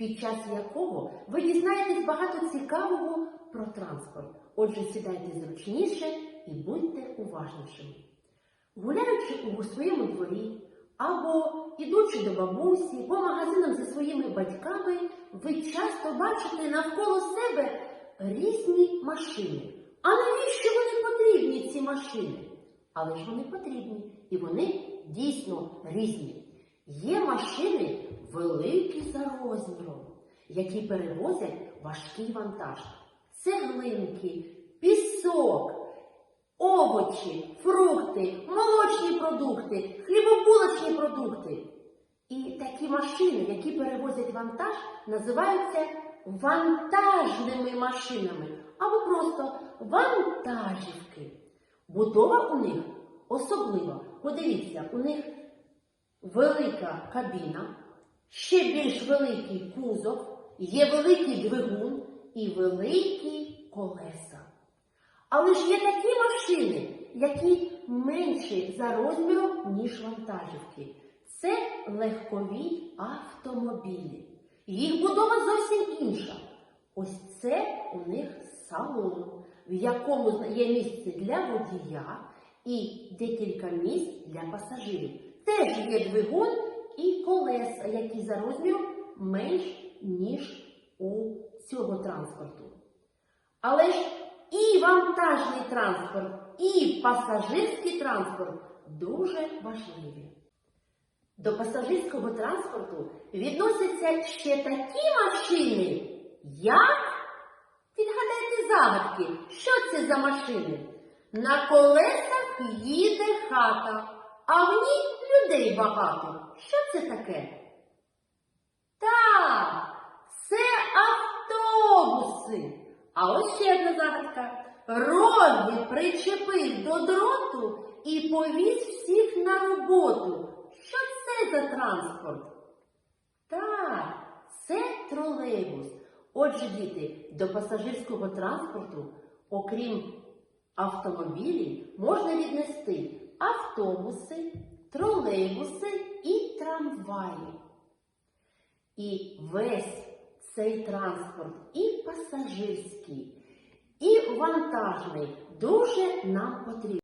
під час якого ви дізнаєтесь багато цікавого про транспорт. Отже, сідайте зручніше і будьте уважнішими. Гуляючи у своєму дворі або ідучи до бабусі по магазинам зі своїми батьками, ви часто бачите навколо себе різні машини. А навіщо вони потрібні, ці машини? Але ж вони потрібні і вони дійсно різні. Є машини великі за розміром, які перевозять важкий вантаж. Цеглинки, пісок, овочі, фрукти, молочні продукти, хлібобулочні продукти. І такі машини, які перевозять вантаж, називаються вантажними машинами або просто вантажівки. Будова у них особлива. Подивіться, у них велика кабіна, ще більш великий кузов, є великий двигун і великі колеса. Але ж є такі машини, які менші за розміром, ніж вантажівки. Це легкові автомобілі. Їх будова зовсім інша. Ось це у них салон, в якому є місце для водія і декілька місць для пасажирів. Теж є двигун і колеса, які за розміром менш, ніж у цього транспорту. Але ж і вантажний транспорт, і пасажирський транспорт дуже важливі. До пасажирського транспорту відносяться ще такі машини, як Відгадайте загадки, що це за машини? На колесах їде хата, а в ній людей багато. Що це таке? Так, це автобуси. А ось ще одна загадка. Роги причепив до дроту і повіз всіх на роботу. Що це за транспорт? Так, це тролейбус. Отже, діти, до пасажирського транспорту, окрім автомобілів, можна віднести автобуси, тролейбуси і трамваї. І весь цей транспорт, і пасажирський, і вантажний, дуже нам потрібен.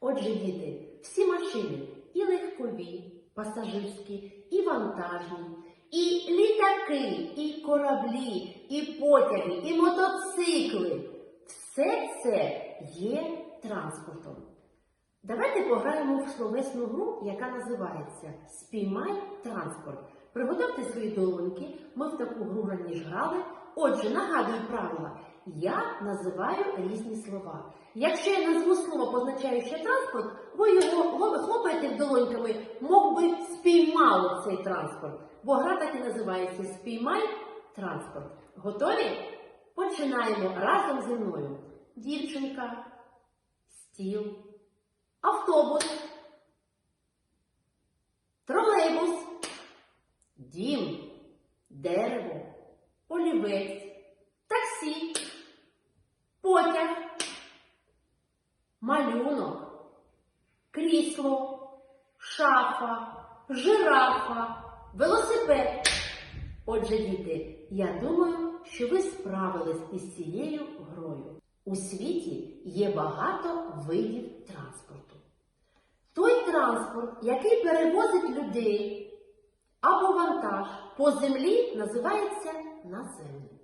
Отже, діти, всі машини і легкові, пасажирські, і вантажні, і літаки, і кораблі, і потяги, і мотоцикли. Все це є транспортом. Давайте пограємо в словесну гру, яка називається Спіймай транспорт. Приготуйте свої долоньки, ми в таку гру раніше грали. Отже, нагадую правила. Я називаю різні слова. Якщо я назву слово, позначаюче транспорт, ви його хлопаєте долоньками, мов би спіймали цей транспорт. Бо гра так і називається Спіймай транспорт. Готові? Починаємо разом зі мною. Дівчинка, стіл, автобус, тролейбус, дім, дерево, олівець, таксі, потяг, малюнок, крісло, шафа, жирафа, велосипед. Отже, діти, я думаю, що ви справились із цією грою. У світі є багато видів транспорту. Той транспорт, який перевозить людей або вантаж по землі, називається наземним.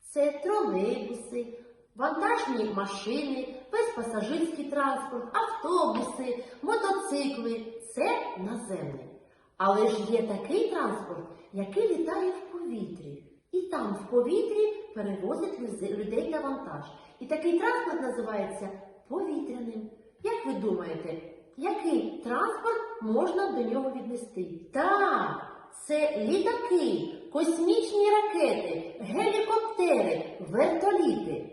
Це тролейбуси, вантажні машини, весь пасажирський транспорт, автобуси, мотоцикли це наземне. Але ж є такий транспорт, який літає в повітрі. І там в повітрі перевозять людей та вантаж. І такий транспорт називається повітряним. Як ви думаєте, який транспорт можна до нього віднести? Так, це літаки, космічні ракети, гелікоптери, вертоліти.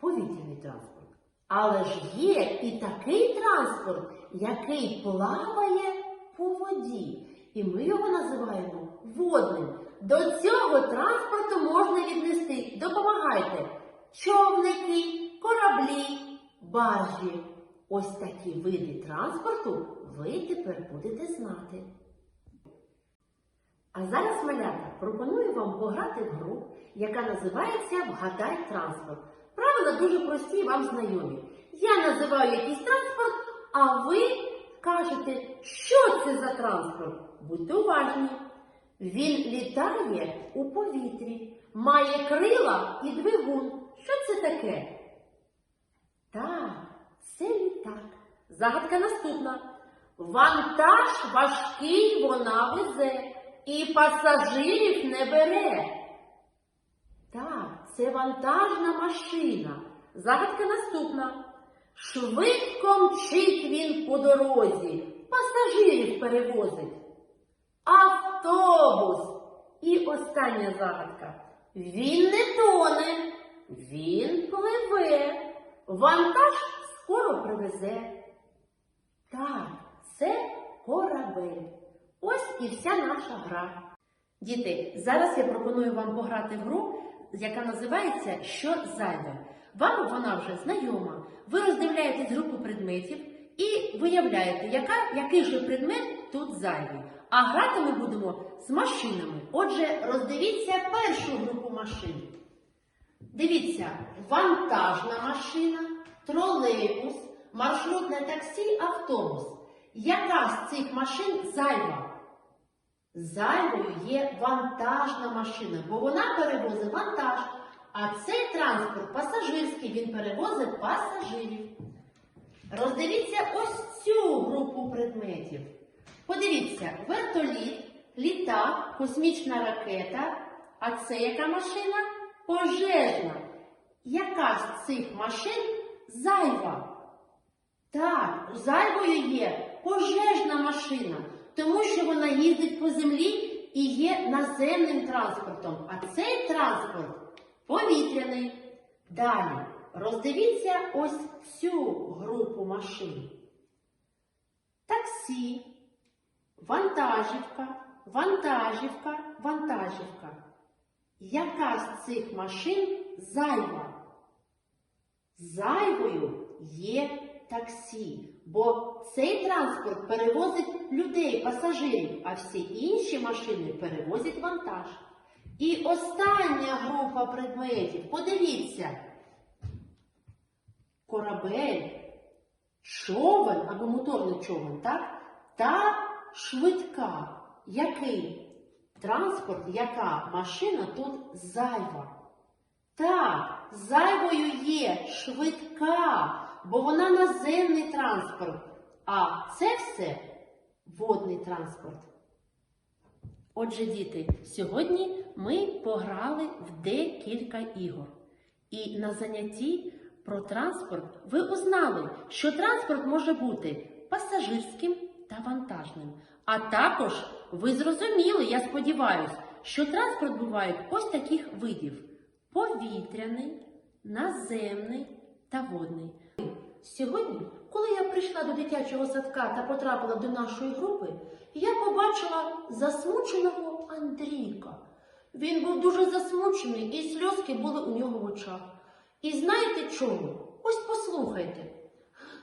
Повітряний транспорт. Але ж є і такий транспорт, який плаває по воді. І ми його називаємо водним. До цього транспорту можна віднести, допомагайте, човники, кораблі, баржі. Ось такі види транспорту ви тепер будете знати. А зараз, малята, пропоную вам пограти в гру, яка називається Вгадай транспорт. Правила дуже прості вам знайомі. Я називаю якийсь транспорт, а ви кажете, що це за транспорт. Будьте уважні. Він літає у повітрі, має крила і двигун. Що це таке? Так, це літак. Загадка наступна. Вантаж важкий вона везе і пасажирів не бере. Так, це вантажна машина. Загадка наступна. Швидко мчить він по дорозі, пасажирів перевозить. Автобус. І остання загадка. Він не тоне, він пливе. Вантаж скоро привезе. Так, це корабель. Ось і вся наша гра. Діти, зараз я пропоную вам пограти в гру, яка називається Що зайве. Вам вона вже знайома. Ви роздивляєтесь групу предметів і виявляєте, яка, який же предмет тут зайвий. А грати ми будемо з машинами. Отже, роздивіться першу групу машин. Дивіться, вантажна машина, тролейбус, маршрутне таксі, автобус. Яка з цих машин зайва? Зайвою є вантажна машина, бо вона перевозить вантаж. А цей транспорт пасажирський, він перевозить пасажирів. Роздивіться ось цю групу предметів. Подивіться, вертоліт, літак, космічна ракета. А це яка машина? Пожежна. Яка з цих машин зайва? Так, зайвою є пожежна машина, тому що вона їздить по землі і є наземним транспортом. А цей транспорт повітряний. Далі роздивіться ось цю групу машин. Таксі, вантажівка, вантажівка, вантажівка. Яка з цих машин зайва? Зайвою є таксі, бо цей транспорт перевозить людей, пасажирів, а всі інші машини перевозять вантаж. І остання група предметів. Подивіться. Корабель, човен або моторний човен, так? Та швидка. Який транспорт, яка машина тут зайва? Так, зайвою є швидка, бо вона наземний транспорт, а це все водний транспорт. Отже, діти, сьогодні ми пограли в декілька ігор. І на занятті про транспорт ви узнали, що транспорт може бути пасажирським та вантажним. А також ви зрозуміли, я сподіваюся, що транспорт буває ось таких видів: повітряний, наземний та водний. Сьогодні, коли я прийшла до дитячого садка та потрапила до нашої групи, я побачила засмученого Андрійка. Він був дуже засмучений, і сльозки були у нього в очах. І знаєте чому? Ось послухайте.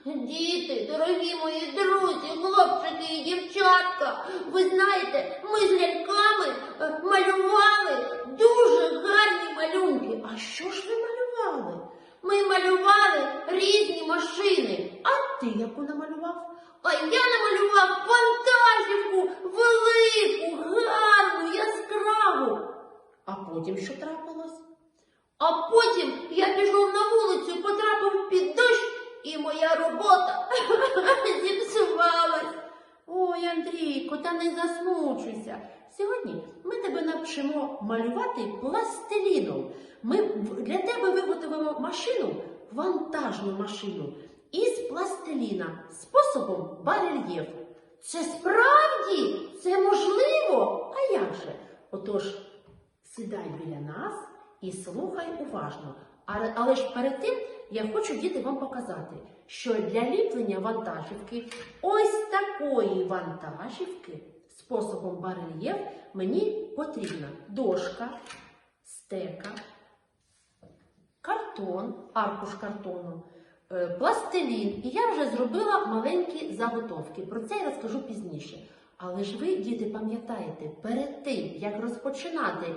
Діти, дорогі мої друзі, хлопчики і дівчатка, ви знаєте, ми з ляльками е, малювали дуже гарні малюнки. А що ж ви малювали? Ми малювали різні машини. А ти яку намалював? А я намалював вантажівку велику, гарну, яскраву. А потім що трапилось? А потім я пішов на вулицю, потрапив під і моя робота зіпсувалась. Ой, Андрійко, та не засмучуйся. Сьогодні ми тебе навчимо малювати пластиліном. Ми для тебе виготовимо машину, вантажну машину, із пластиліна способом барельєф. Це справді? Це можливо? А як же? Отож, сідай біля нас і слухай уважно. Але, але ж перед тим я хочу діти вам показати, що для ліплення вантажівки, ось такої вантажівки, способом барельєф, мені потрібна дошка, стека, картон, аркуш картону, е, пластилін, і я вже зробила маленькі заготовки. Про це я розкажу пізніше. Але ж ви, діти, пам'ятаєте, перед тим, як розпочинати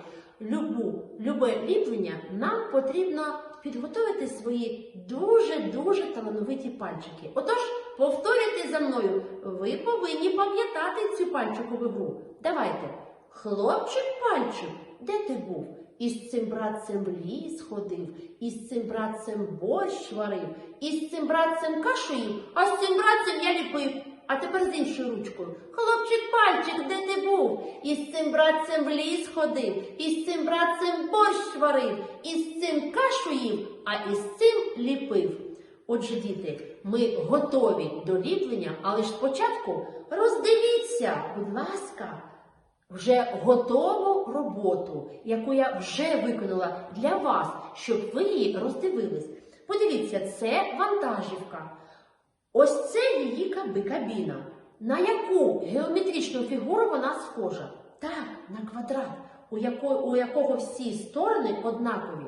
любе ліплення, нам потрібно підготувати свої дуже-дуже талановиті пальчики. Отож, повторюйте за мною, ви повинні пам'ятати цю пальчикову гру. Давайте. Хлопчик пальчик, де ти був? Із цим братцем ліс ходив, із цим братцем борщ варив, із цим братцем кашу їв, а з цим братцем я ліпив. А тепер з іншою ручкою. Хлопчик пальчик, де ти був? Із цим братцем в ліс ходив, із цим братцем борщ варив, із цим кашу їв, а із цим ліпив. Отже, діти, ми готові до ліплення, але ж спочатку роздивіться, будь ласка, вже готову роботу, яку я вже виконала для вас, щоб ви її роздивились. Подивіться, це вантажівка. Ось це її каби, кабіна. На яку геометричну фігуру вона схожа? Так, на квадрат, у якого, у якого всі сторони однакові.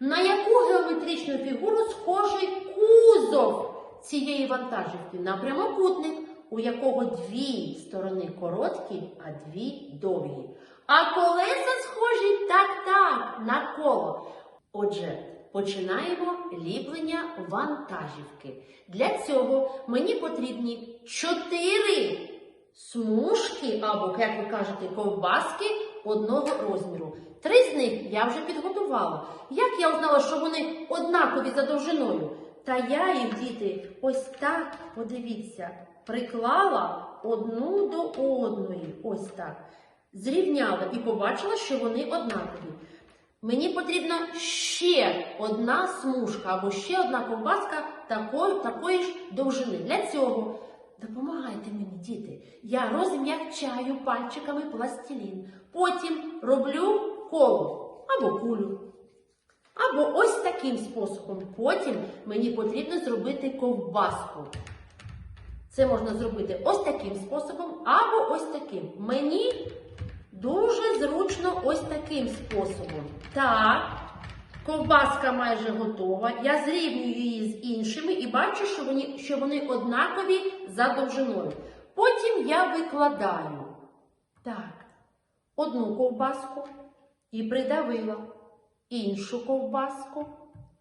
На яку геометричну фігуру схожий кузов цієї вантажівки? На прямокутник, у якого дві сторони короткі, а дві довгі. А колеса схожі так-так на коло. Отже, починаємо ліплення вантажівки. Для цього мені потрібні чотири смужки, або, як ви кажете, ковбаски одного розміру. Три з них я вже підготувала. Як я узнала, що вони однакові за довжиною? Та я їх, діти, ось так, подивіться, приклала одну до одної. Ось так. Зрівняла і побачила, що вони однакові. Мені потрібна ще одна смужка або ще одна ковбаска такої, такої ж довжини. Для цього допомагайте мені, діти. Я розм'якчаю пальчиками пластилін. Потім роблю коло або кулю. Або ось таким способом. Потім мені потрібно зробити ковбаску. Це можна зробити ось таким способом, або ось таким. Мені дуже зручно ось таким способом. Так, ковбаска майже готова. Я зрівнюю її з іншими і бачу, що вони, що вони однакові за довжиною. Потім я викладаю так, одну ковбаску і придавила, іншу ковбаску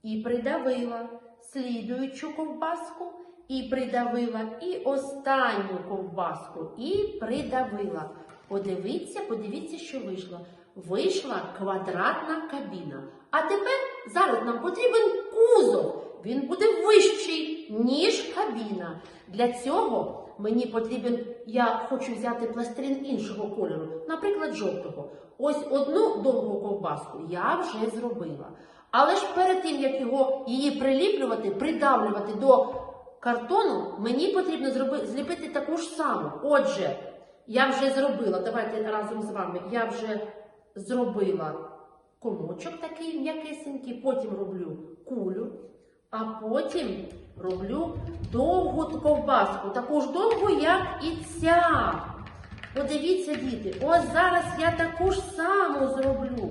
і придавила, слідуючу ковбаску і придавила, і останню ковбаску і придавила. Подивіться, подивіться, що вийшло. Вийшла квадратна кабіна. А тепер зараз нам потрібен кузов. Він буде вищий, ніж кабіна. Для цього мені потрібен, я хочу взяти пластилін іншого кольору, наприклад, жовтого. Ось одну довгу ковбаску я вже зробила. Але ж перед тим, як його, її приліплювати, придавлювати до картону, мені потрібно зліпити таку ж саму. Отже, я вже зробила, давайте разом з вами, я вже зробила комочок такий м'якесенький, потім роблю кулю, а потім роблю довгу ковбаску, таку ж довгу, як і ця. Подивіться, діти, ось зараз я таку ж саму зроблю.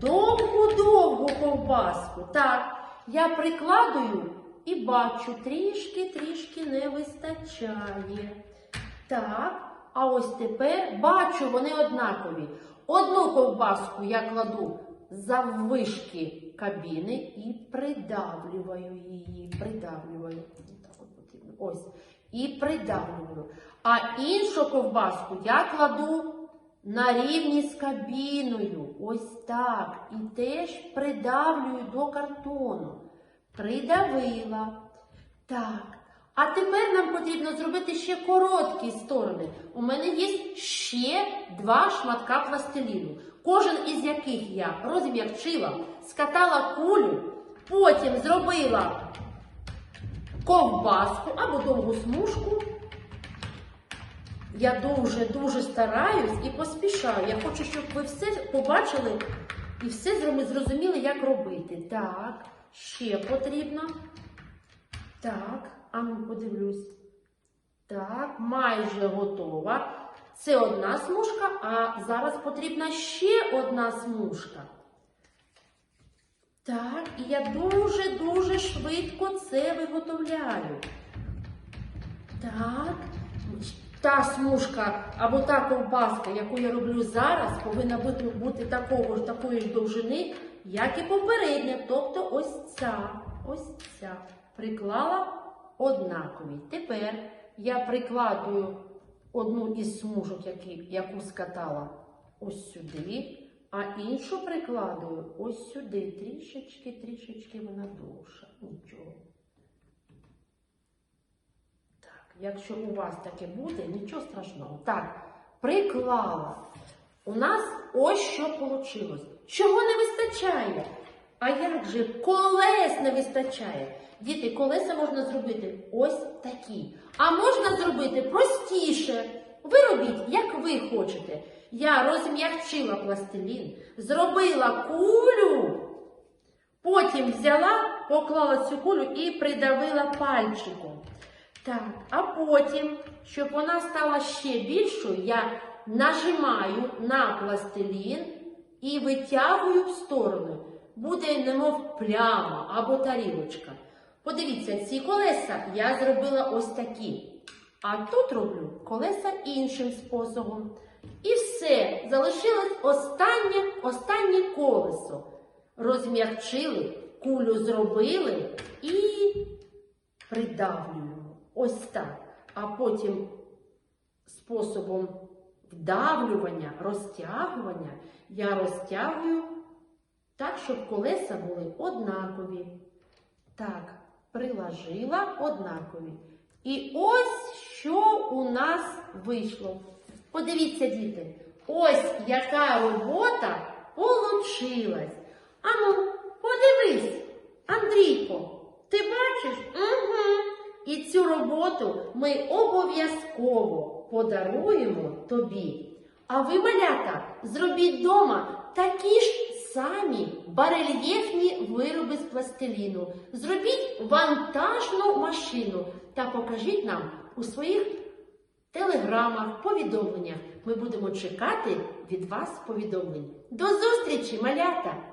Довгу-довгу ковбаску. Так, я прикладую і бачу, трішки-трішки не вистачає. Так, а ось тепер бачу, вони однакові. Одну ковбаску я кладу заввишки кабіни і придавлюваю її. Придавлюваю. Ось. І придавлюю. А іншу ковбаску я кладу на рівні з кабіною. Ось так. І теж придавлюю до картону. Придавила. Так. А тепер нам потрібно зробити ще короткі сторони. У мене є ще два шматка пластиліну, кожен із яких я розм'якчила, скатала кулю, потім зробила ковбаску або довгу смужку. Я дуже-дуже стараюсь і поспішаю. Я хочу, щоб ви все побачили і все зрозуміли, як робити. Так, ще потрібно. Так, а ну подивлюсь. Так, майже готова. Це одна смужка, а зараз потрібна ще одна смужка. Так, і я дуже-дуже швидко це виготовляю. Так, та смужка або та ковбаска, яку я роблю зараз, повинна бути, такого ж такої ж довжини, як і попередня. Тобто ось ця, ось ця. Приклала однакові. Тепер я прикладую одну із смужок, яку скатала, ось сюди, а іншу прикладую ось сюди. Трішечки, трішечки вона довша. Нічого. Так, якщо у вас таке буде, нічого страшного. Так, приклала. У нас ось що вийшло. Чого не вистачає? А як же колес не вистачає? Діти, колеса можна зробити ось такі. А можна зробити простіше. Ви робіть, як ви хочете. Я розм'якчила пластилін, зробила кулю, потім взяла, поклала цю кулю і придавила пальчиком. Так, а потім, щоб вона стала ще більшою, я нажимаю на пластилін і витягую в сторону. Буде немов пляма або тарілочка. Подивіться, ці колеса я зробила ось такі. А тут роблю колеса іншим способом. І все, залишилось останнє, останнє колесо. Розм'якчили, кулю зробили і придавлюємо. Ось так. А потім способом вдавлювання, розтягування я розтягую так, щоб колеса були однакові. Так, приложила однакові. І ось що у нас вийшло. Подивіться, діти, ось яка робота получилась. Ану, подивись, Андрійко, ти бачиш? Угу. І цю роботу ми обов'язково подаруємо тобі. А ви, малята, зробіть вдома такі ж самі барельєфні вироби з пластиліну. Зробіть вантажну машину та покажіть нам у своїх телеграмах, повідомленнях. Ми будемо чекати від вас повідомлень. До зустрічі, малята!